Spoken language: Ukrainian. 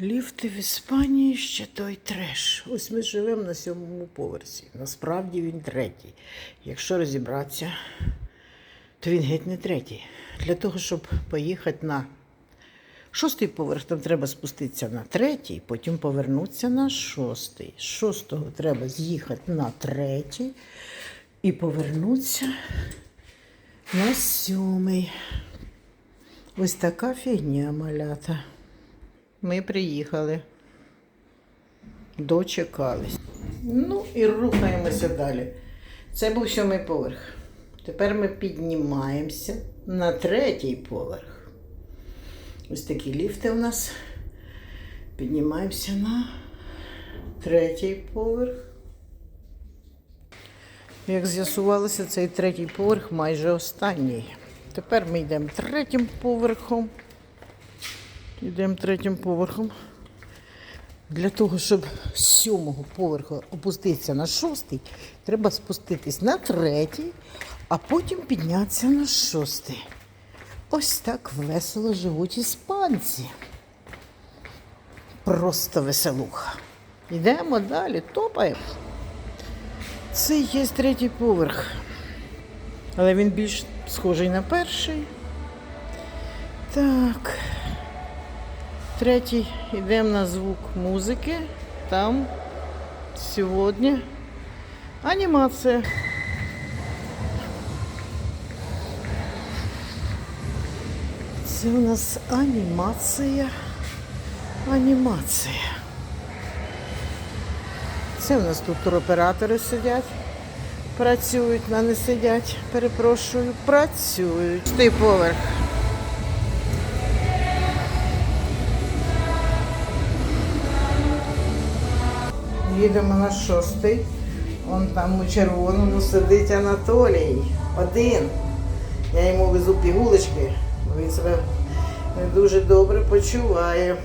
Ліфти в Іспанії ще той треш. Ось ми живемо на сьомому поверсі. Насправді він третій. Якщо розібратися, то він геть не третій. Для того, щоб поїхати на шостий поверх, там треба спуститися на третій, потім повернутися на шостий. З шостого треба з'їхати на третій і повернутися на сьомий. Ось така фігня малята. Ми приїхали. Дочекались. Ну і рухаємося далі. Це був сьомий поверх. Тепер ми піднімаємося на третій поверх. Ось такі ліфти у нас. Піднімаємося на третій поверх. Як з'ясувалося, цей третій поверх майже останній. Тепер ми йдемо третім поверхом. Йдемо третім поверхом. Для того, щоб з сьомого поверху опуститися на шостий, треба спуститись на третій, а потім піднятися на шостий. Ось так весело живуть іспанці. Просто веселуха. Йдемо далі, топаємо. Це є третій поверх. Але він більш схожий на перший. Так. Третій йдемо на звук музики. Там сьогодні анімація. Це у нас анімація. Анімація. Це у нас тут туроператори сидять, працюють, а не сидять, перепрошую, працюють. Ти поверх. їдемо на шостий. Он там у червоному сидить Анатолій. Один. Я йому везу пігулочки, він себе дуже добре почуває.